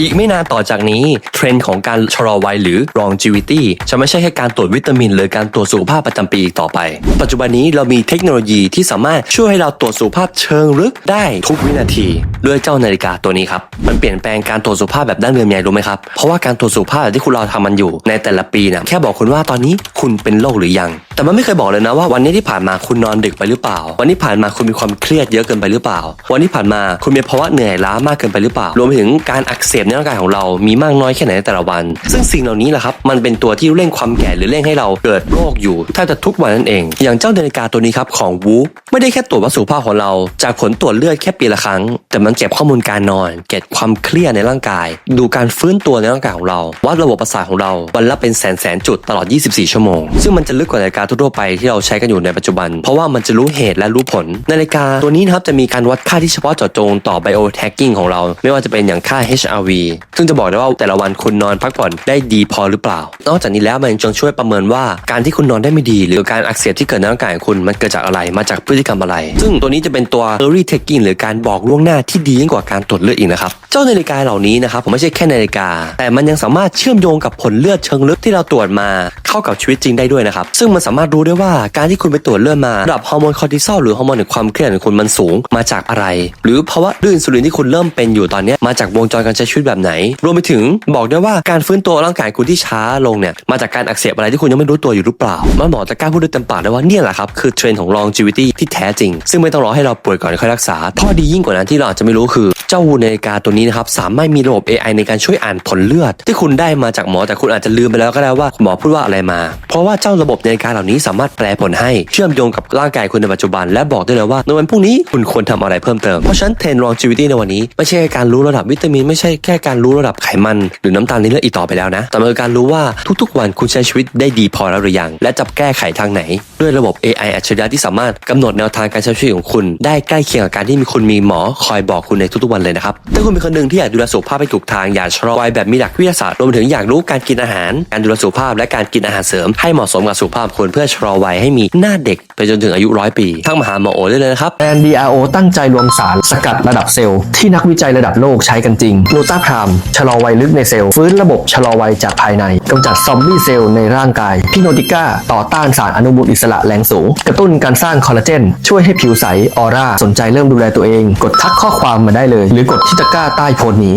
อีกไม่นานต่อจากนี้ เทรนด์ของการชะลอวัยหรือ longevity จะไม่ใช่แค่การตรวจวิตามิน หรือการตรวจสุขภาพประจำปีอีกต่อไป ปัจจุบันนี้เรามีเทคโนโลยีที่สามารถช่วยให้เราตรวจสุขภาพเชิงลึกได้ทุกวินาที ด้วยเจ้านาฬิกาตัวนี้ครับ มันเปลี่ยนแปลงการตรวจสุขภาพแบบดั้งเดิมยังไงรู้ไหมครับ เพราะว่าการตรวจสุขภาพที่คุณเราทำมันอยู่ในแต่ละปีนะแค่บอกคุณว่าตอนนี้คุณเป็นโรคหรือยัง แต่มันไม่เคยบอกเลยนะว่าวันนี้ที่ผ่านมาคุณนอนดึกไปหรือเปล่า วันนี้ผ่านมาคุณมีความเครียดเยอะเกินไปหรือเปล่า วันนี้ผ่านมาคุณมีภาวะเหนื่อยล้ามากเกินไปหรือเปล่า รวมถึงการอักเสบในร่างกายของเรา มีมากน้อยแค่ไหนในแต่ละวัน ซึ่งสิ่งเหล่านี้แหละครับ มันเป็นตัวที่เร่งความแก่หรือเร่งให้เราเกิดโรคอยู่แทบจะทุกวันนั่นเอง อย่างเจ้านาฬิกาตัวนี้ครับของวูไม่ได้แค่ตรวจวัดสุขภาพของเรา จากผลตรวจเลือดแค่ปีละครั้ง แต่มันเก็บข้อมูลการนอน เก็บความเครียดในร่างกาย ดูการฟื้นตัวในร่างกายของเรา วัดระบบประสาทของเราวันละเป็นแสนแสนจุดตลอด 24 ชั่วโมง ซึ่งมันจะลึกกว่านาฬิกาทั่วไปที่เราใช้กันอยู่ในปัจจุบัน เพราะว่ามันจะรู้เหตุและรู้ผล นาฬิกาตัวนี้นะครับจะมีการวัดค่าที่เฉพาะเจาะจงต่อ bio tagging ของเรา ไม่ว่าจะเป็นอย่างค่า HRV ซึ่งจะบอกได้ว่าแต่ละวันคุณนอนพักผ่อนได้ดีพอหรือเปล่า นอกจากนี้แล้วมันยังช่วยประเมินว่าการที่คุณนอนได้ไม่ดี หรือการอักเสบที่เกิดในร่างกายของคุณมันเกิดจากอะไรมาจากพฤติกรรมอะไร ซึ่งตัวนี้จะเป็นตัว early tagging หรือการบอกล่วงหน้าที่ดียิ่งกว่าการตรวจเลือดอีกนะครับ เจ้านาฬิกาเหล่านี้นะครับผมไม่ใช่แค่นาฬิกา แต่มันยังสามารถเชื่อมโยงกับผลเลือดเชิงลึกที่เราตรวจมาเข้ากับชีวิตจริงได้ด้วยนะครับ ซึ่งมันสามารถรู้ได้ว่าการที่คุณไปตรวจเลือดมาระดับฮอร์โมนคอร์ติซอลหรือฮอร์โมนแห่งความเครียดของคุณมันสูงมาจากอะไร หรือภาวะดื้ออินซูลินที่คุณเริ่มเป็นอยู่ตอนนี้มาจากวงจรการใช้ชีวิตแบบไหน รวมไปถึงบอกได้ว่าการฟื้นตัวร่างกายคุณที่ช้าลงเนี่ยมาจากการอักเสบอะไรที่คุณยังไม่รู้ตัวอยู่หรือเปล่ามันหมอจะกล้าพูดด้วยเต็มปากได้ว่าเนี่ยแหละครับคือเทรนด์ของ longevity ที่แท้จริง ซึ่งไม่ต้องรอให้เราป่วยก่อนค่อยรักษา ข้อดียิ่งกว่านั้นที่เราอาจจะไม่รู้คือเจ้าวูนาฬิกาตัวนี้นะครับสามารถมีระบบ AI ในการช่วยอ่านผลเลือด ที่คุณได้มาจากหมอแต่คุณอาจจะลืมไปแล้วก็ได้ว่าหมอพูดว่าอะไรมา เพราะว่าเจ้าระบบนาฬิกาเหล่านี้สามารถแปลผลให้เชื่อมโยงกับร่างกายคุณในปัจจุบัน และบอกได้เลยว่าในวันพรุ่งนี้คุณควรทำอะไรเพิ่มเติมเพราะฉะนั้นเทรนด์ longevity ในวันนี้ไม่ใช่การรู้ระดับวิตามินไม่ใช่แค่การรู้ระดับไขมัน หรือน้ำตาลในเลือดอีกต่อไปแล้วนะ แต่มันการรู้ว่าทุกๆ วันคุณใช้ชีวิตได้ดีพอแล้วหรือยัง และจะแก้ไขทางไหน ด้วยระบบ AI อัจฉริยะที่สามารถกำหนดแนวทางการใช้ชีวิตของคุณ ได้ใกล้เคียงกับการที่มีคุณมีหมอคอยบอกคุณในทุกๆวันเลยนะครับถ้าคุณเป็นคนหนึ่งที่อยากดูแลสุขภาพให้ถูกทางอยากชะลอวัยแบบมีหลักวิทยาศาสตร์รวมถึงอยากรู้การกินอาหาร การดูแลสุขภาพและการกินอาหารเสริม ให้เหมาะสมกับสุขภาพคุณเพื่อชะลอวัยให้มีหน้าเด็กไปจนถึงอายุร้อยปีทั้งมหาหมอโอได้เลยนะครับแบรนด์ DRO ตั้งใจรวมสารสกัดระดับเซลล์ที่นักวิจัยระดับโลกใช้กันจริงกลูตาพรามชะลอวัยลึกในเซลล์ฟื้นระบบชะลอวัยจากภายในกำจัดซอมบี้เซลล์ในร่างกายพิโนติก้าต่อต้านสารอนุมูลอิสระแรงสูง กระตุ้นการสร้างคอลลาเจนช่วยให้ผิวใสออร่าสนใจเริ่มดูแลตัวเอง กดทักข้อความมาได้เลยหรือกดที่ตะกร้าใต้โพสต์นี้